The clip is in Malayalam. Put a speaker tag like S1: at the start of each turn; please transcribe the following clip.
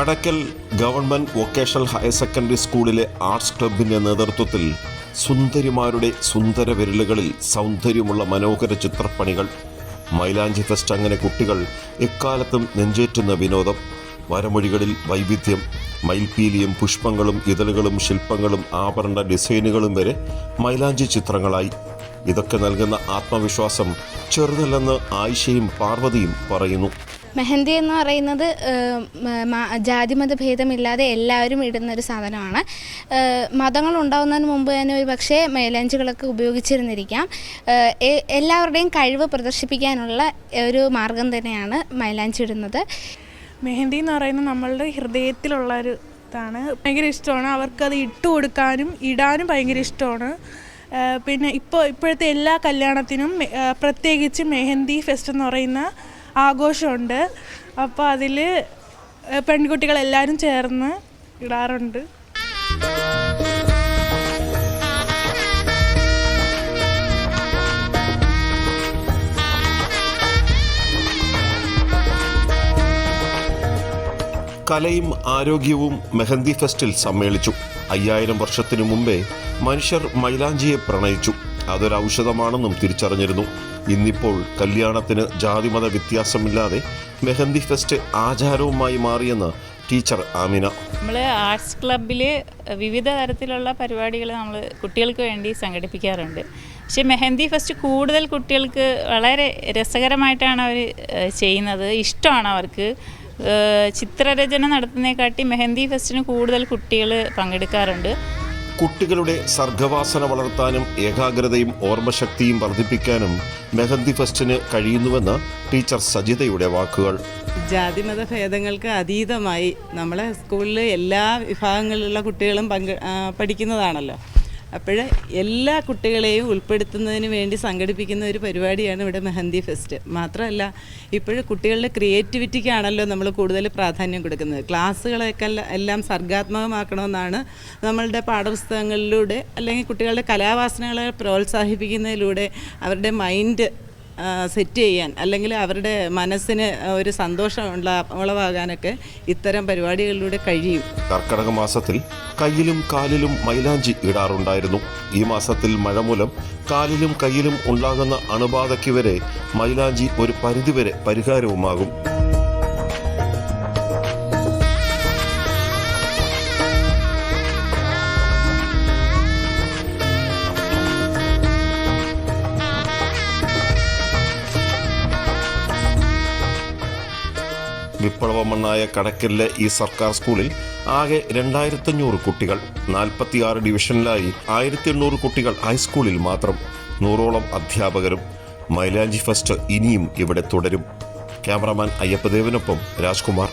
S1: Kadakkal government vocational higher secondary സ്കൂളിലെ ആർട്സ് ക്ലബിന്റെ നേതൃത്വത്തിൽ സുന്ദരിമാരുടെ സുന്ദര വിരലുകളിൽ സൗന്ദര്യമുള്ള മനോഹര ചിത്രപ്പണികൾ മൈലാഞ്ചി ഫെസ്റ്റ് അങ്ങനെ കുട്ടികൾ എക്കാലത്തും നെഞ്ചേറ്റുന്ന വിനോദം വരമൊഴികളിൽ വൈവിധ്യം മയിൽപീലിയും പുഷ്പങ്ങളും ഇതളുകളും ശില്പങ്ങളും ആഭരണ ഡിസൈനുകളും വരെ മൈലാഞ്ചി ചിത്രങ്ങളായി. ഇതൊക്കെ നൽകുന്ന ആത്മവിശ്വാസം ചെറുതല്ലെന്ന് ആയിഷയും പാർവതിയും പറയുന്നു.
S2: മെഹന്തി എന്ന് പറയുന്നത് ജാതിമത ഭേദമില്ലാതെ എല്ലാവരും ഇടുന്ന ഒരു സാധനമാണ് മതങ്ങൾ ഉണ്ടാവുന്നതിന് മുമ്പ് തന്നെ ഒരു പക്ഷേ മേലഞ്ചുകളൊക്കെ ഉപയോഗിച്ചിരുന്നിരിക്കാം. എല്ലാവരുടെയും കഴിവ് പ്രദർശിപ്പിക്കാനുള്ള ഒരു മാർഗം തന്നെയാണ് മൈലാഞ്ചി ഇടുന്നത്.
S3: മെഹന്തി എന്ന് പറയുന്നത് നമ്മളുടെ ഹൃദയത്തിലുള്ള ഒരു ഇതാണ്. ഭയങ്കര ഇഷ്ടമാണ്. അവർക്കത് ഇട്ട് കൊടുക്കാനും ഇടാനും ഭയങ്കര ഇഷ്ടമാണ്. പിന്നെ ഇപ്പോൾ ഇപ്പോഴത്തെ എല്ലാ കല്യാണത്തിനും പ്രത്യേകിച്ച് മെഹന്തി ഫെസ്റ്റ് എന്ന് പറയുന്ന ആഘോഷമുണ്ട്. അപ്പോൾ അതിൽ പെൺകുട്ടികളെല്ലാവരും ചേർന്ന് ഇടാറുണ്ട്.
S1: കലയും ആരോഗ്യവും മെഹന്തി ഫെസ്റ്റിൽ സമ്മേളിച്ചു. അയ്യായിരം വർഷത്തിനു മുമ്പേ മനുഷ്യർ മൈലാഞ്ചിയെ പ്രണയിച്ചു. അതൊരു ഔഷധമാണെന്നും തിരിച്ചറിഞ്ഞിരുന്നു. ഇന്നിപ്പോൾ കല്യാണത്തിന് ജാതിമത വ്യത്യാസമില്ലാതെ മെഹന്തി ഫെസ്റ്റ് ആചാരവുമായി മാറിയെന്ന് ടീച്ചർ ആമിന.
S4: നമ്മൾ ആർട്സ് ക്ലബിൽ വിവിധ തരത്തിലുള്ള പരിപാടികൾ നമ്മൾ കുട്ടികൾക്ക് വേണ്ടി സംഘടിപ്പിക്കാറുണ്ട്. പക്ഷേ മെഹന്തി ഫെസ്റ്റ് കൂടുതൽ കുട്ടികൾക്ക് വളരെ രസകരമായിട്ടാണ് അവർ ചെയ്യുന്നത്. ഇഷ്ടമാണ് അവർക്ക്. ചിത്രരചന നടത്തുന്നതിനെക്കാട്ടി മെഹന്തി ഫെസ്റ്റിന് കൂടുതൽ കുട്ടികൾ പങ്കെടുക്കാറുണ്ട്.
S1: കുട്ടികളുടെ സർഗവാസന വളർത്താനും ഏകാഗ്രതയും ഓർമ്മശക്തിയും വർദ്ധിപ്പിക്കാനും മെഹന്തി ഫെസ്റ്റിന് കഴിയുന്നുവെന്ന് ടീച്ചർ സജിതയുടെ വാക്കുകൾ.
S5: ജാതിമത ഭേദങ്ങൾക്ക് അതീതമായി നമ്മളെ സ്കൂളിൽ എല്ലാ വിഭാഗങ്ങളിലുള്ള കുട്ടികളും പങ്കെ പഠിക്കുന്നതാണല്ലോ. അപ്പോൾ എല്ലാ കുട്ടികളെയും ഉൾപ്പെടുത്തുന്നതിന് വേണ്ടി സംഘടിപ്പിക്കുന്ന ഒരു പരിപാടിയാണ് ഇവിടെ മെഹന്തി ഫെസ്റ്റ്. മാത്രമല്ല ഇപ്പോഴും കുട്ടികളുടെ ക്രിയേറ്റിവിറ്റിക്കാണല്ലോ നമ്മൾ കൂടുതൽ പ്രാധാന്യം കൊടുക്കുന്നത്. ക്ലാസ്സുകളൊക്കെ എല്ലാം സർഗാത്മകമാക്കണമെന്നാണ് നമ്മളുടെ പാഠപുസ്തകങ്ങളിലൂടെ അല്ലെങ്കിൽ കുട്ടികളുടെ കലാവാസനകളെ പ്രോത്സാഹിപ്പിക്കുന്നതിലൂടെ അവരുടെ മൈൻഡ് സെറ്റ് ചെയ്യാൻ അല്ലെങ്കിൽ അവരുടെ മനസ്സിന് ഒരു സന്തോഷം ഉള്ള ഉളവാകാനൊക്കെ ഇത്തരം പരിപാടികളിലൂടെ കഴിയും.
S1: കർക്കടക മാസത്തിൽ കയ്യിലും കാലിലും മൈലാഞ്ചി ഇടാറുണ്ടായിരുന്നു. ഈ മാസത്തിൽ മഴ മൂലം കാലിലും കയ്യിലും ഉണ്ടാകുന്ന അണുബാധയ്ക്ക് വരെ മൈലാഞ്ചി ഒരു പരിധിവരെ പരിഹാരവുമാകും. വിപ്ലവമണ്ണായ കടക്കലിലെ ഈ സർക്കാർ സ്കൂളിൽ ആകെ രണ്ടായിരത്തഞ്ഞൂറ് കുട്ടികൾ നാൽപ്പത്തിയാറ് ഡിവിഷനിലായി ആയിരത്തി എണ്ണൂറ് കുട്ടികൾ ഹൈസ്കൂളിൽ മാത്രം. നൂറോളം അധ്യാപകരും മൈലാഞ്ചി ഫസ്റ്റ് ഇനിയും ഇവിടെ തുടരും. ക്യാമറാമാൻ അയ്യപ്പദേവനൊപ്പം രാജ്കുമാർ.